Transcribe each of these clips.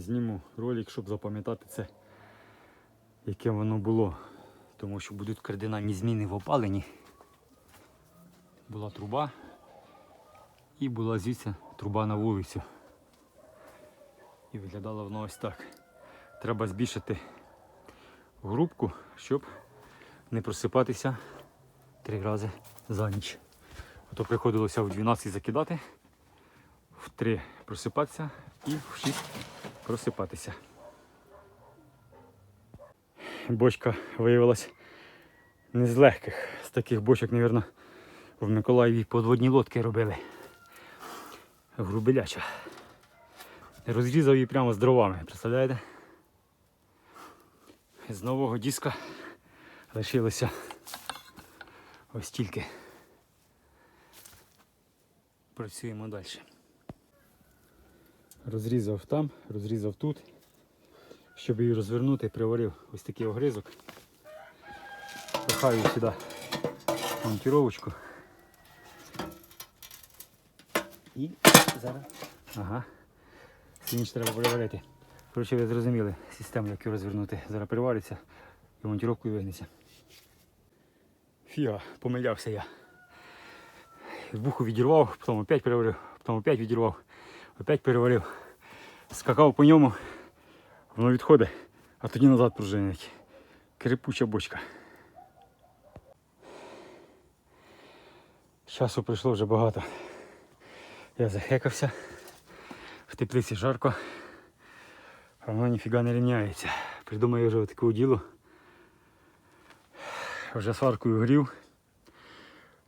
зніму ролик, щоб запам'ятати це, яке воно було. Тому що будуть кардинальні зміни в опаленні. Була труба і була звідси труба на вулицю. І виглядало воно ось так. Треба збільшити грубку, щоб не просипатися три рази за ніч. То приходилося в 12 закидати, в 3 просипатися і в 6 просипатися. Бочка виявилась не з легких. З таких бочок, мабуть, в Миколаєві подводні лодки робили. Грубеляча. Розрізав її прямо з дровами, представляєте? З нового диска лишилося ось тільки. Працюємо далі. Розрізав там, розрізав тут. Щоб її розвернути, приварив ось такий огризок. Пихаю сюди монтировочку. І зараз. Ага. Сініч треба приварити. Коротше, ви зрозуміли систему, як її розвернути. Зараз привариться і монтировкою вигнеться. Фіга, помилявся я. Вухо відірвав, потім опять переварив, потім опять відірвав, опять переварив. Скакав по ньому, воно відходить, а тоді назад пружинить. Крипуча бочка. Часу пройшло вже багато. Я захекався, в теплиці жарко, а воно ніфіга не рівняється. Придумаю вже таке діло. Вже сваркою грів,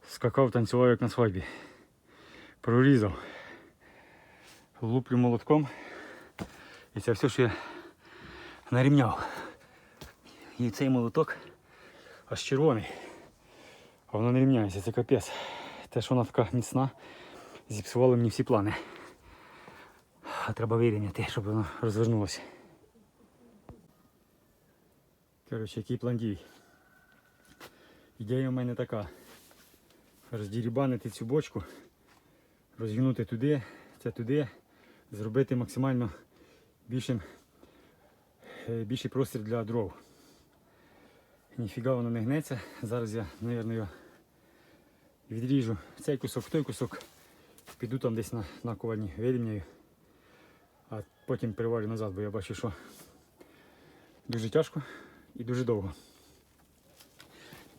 скакав, танцював як на свадьбі. Прорізав. Луплю молотком. І це все, що я нарівняв. І цей молоток аж червоний. А воно не рівняється, це капець. Те, що вона така міцна, зіпсувало мені всі плани. А треба вирівняти, щоб воно розвернулося. Коротше, який план дій. Ідея в мене така. Роздірібанити цю бочку, розгинути туди, це туди, зробити максимально більшим, е, більший простір для дров. Ніфіга воно не гнеться. Зараз я, мабуть, його відріжу цей кусок, той кусок, піду там десь на наковальні вирівняю, а потім переварю назад, бо я бачу, що дуже тяжко і дуже довго.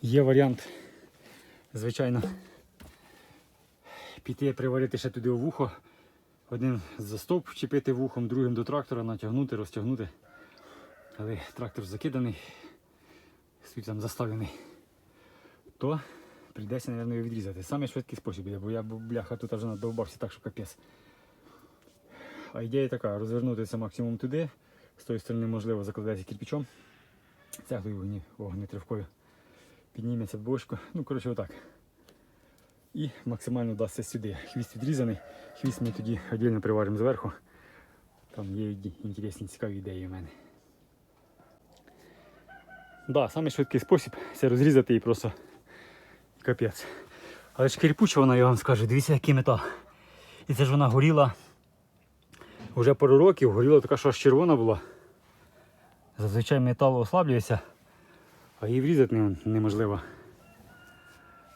Є варіант, звичайно, піти приварити ще туди у вухо, один за стовп вчепити вухом, другим до трактора, натягнути, розтягнути. Але трактор закиданий, світ там заставлений, то прийдеться, мабуть, його відрізати. Саме швидкий спосіб буде, бо я бляха тут вже надовбався так, що капець. А ідея така, розвернутися максимум туди, з тої сторони можливо закладати кирпичом, цеглою вогні, вогнетривкою підніметься бочку. Ну, коротше, отак. І максимально дасться сюди. Хвіст відрізаний, хвіст ми тоді віддільно приваримо зверху. Там є інтересні, цікаві ідеї у мене. Да, самий швидкий спосіб це розрізати її просто капець. Але ж кирпуча вона, я вам скажу, дивіться, який метал. І це ж вона горіла вже пару років, горіла така, що аж червона була. Зазвичай метал ослаблюється, а її врізати неможливо.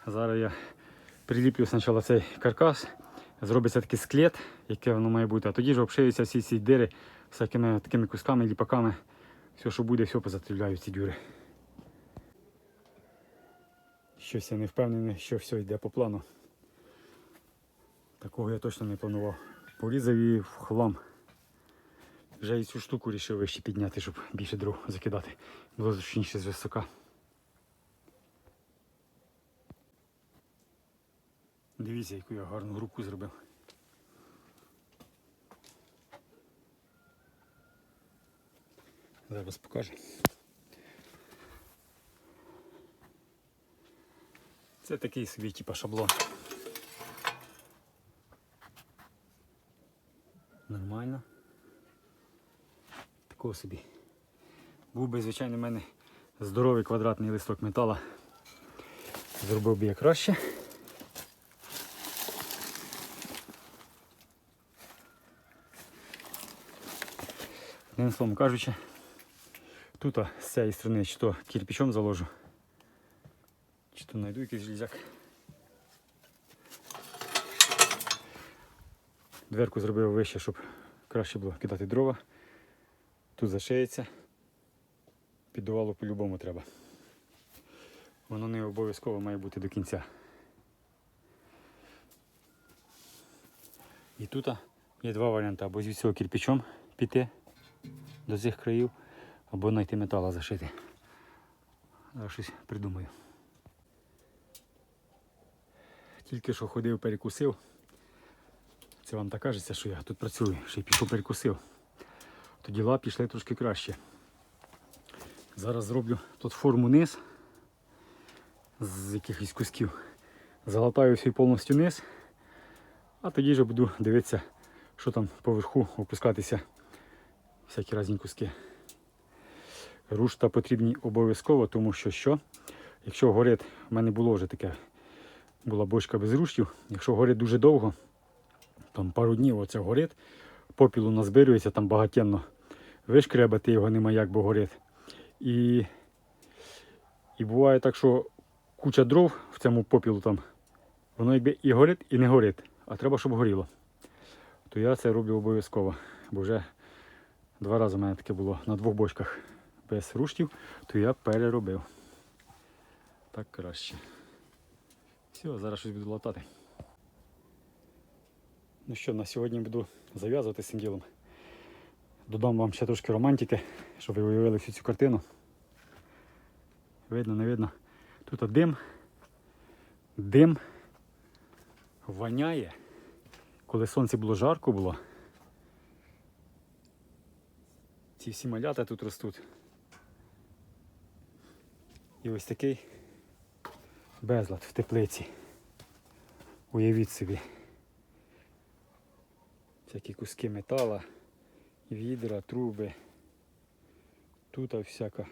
Зараз я приліплю спочатку цей каркас, зробиться такий склет, яке воно має бути, а тоді ж обшиються всі ці дири всякими такими кусками, ліпаками. Все, що буде, все позатріляю ці дюри. Щось я не впевнений, що все йде по плану. Такого я точно не планував. Порізав її в хлам. Вже і цю штуку вирішив вище підняти, щоб більше дров закидати. Було зручніше з висока. Дивіться, яку я гарну грубку зробив. Зараз покажу. Це такий собі типа шаблон. Нормально. Такого собі. Був би, звичайно, в мене здоровий квадратний листок метала. Зробив би я краще. Одним словом кажучи, тут з цієї сторони чи то кирпичом заложу, чи то знайду якийсь железяк. Дверку зробив вище, щоб краще було кидати дрова. Тут зашиється. Піддувало по-любому треба. Воно не обов'язково має бути до кінця. І тут є два варіанти. Або з цього кирпичом піти до цих країв, або знайти метала зашити. Зараз щось придумаю. Тільки що ходив, перекусив. Це вам так кажеться, що я тут працюю, ще й пішов перекусив. То діла пішли трошки краще. Зараз зроблю тут форму низ з якихось кусків. Залатаю свій повністю низ, а тоді вже буду дивитися, що там поверху опускатися всякі різні куски. Рушта потрібні обов'язково, тому що що? Якщо горить, в мене було вже таке, була бочка без руштів, якщо горить дуже довго, там пару днів оце горить, попілу назбирюється, там багатенно вишкребати його нема як, бо горить. І, і буває так, що куча дров в цьому попілу там, воно якби і горить, і не горить, а треба, щоб горіло. То я це роблю обов'язково, бо вже два рази в мене таке було на двох бочках без руштів, то я переробив. Так краще. Все, зараз щось буду латати. Ну що, на сьогодні буду зав'язувати з цим ділом. Додам вам ще трошки романтики, щоб ви уявили всю цю картину. Видно, не видно. Тут дим. Дим воняє. Коли сонце було жарко було. Ці всі малята тут ростуть. І ось такий безлад в теплиці. Уявіть собі. Всякі куски метала, відра, труби. Тут всяка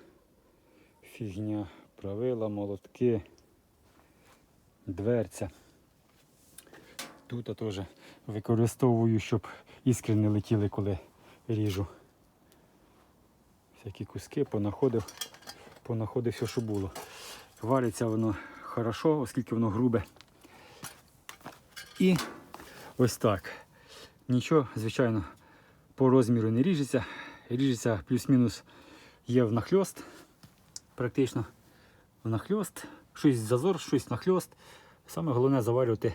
фігня, правила, молотки, дверця. Тут теж використовую, щоб іскри не летіли, коли ріжу. Всякі куски понаходив, понаходив все, що було. Вариться воно хорошо, оскільки воно грубе. І ось так. Нічого, звичайно, по розміру не ріжеться. Ріжеться плюс-мінус є внахльост. Практично внахльост. Щось зазор, щось нахльост. Саме головне заварювати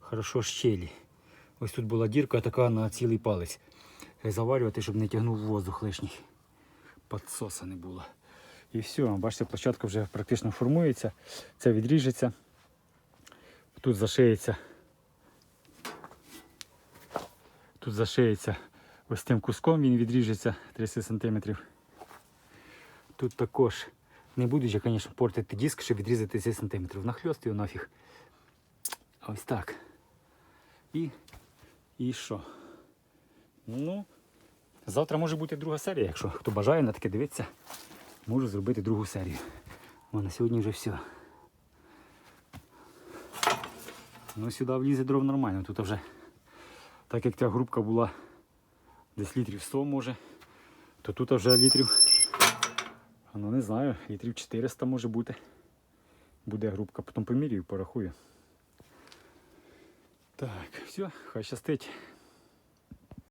хорошо щелі. Ось тут була дірка така на цілий палець. Заварювати, щоб не тягнув воздух лишній. Подсоса не було. І все, бачите, площадка вже практично формується. Це відріжеться. Тут зашиється. Тут зашиється ось тим куском, він відріжеться 30 см. Тут також не буду я, звісно, портити диск, щоб відрізати 30 см. Нахльост його нафіг. Ось так. І, і що? Ну, завтра може бути друга серія, якщо хто бажає на таке дивитися, можу зробити другу серію. О, на сьогодні вже все. Ну, сюди влізе дров нормально, тут вже, так як ця грубка була десь літрів 100 може, то тут вже літрів, ну не знаю, літрів 400 може бути. Буде грубка, потім поміряю, порахую. Так, все, хай щастить.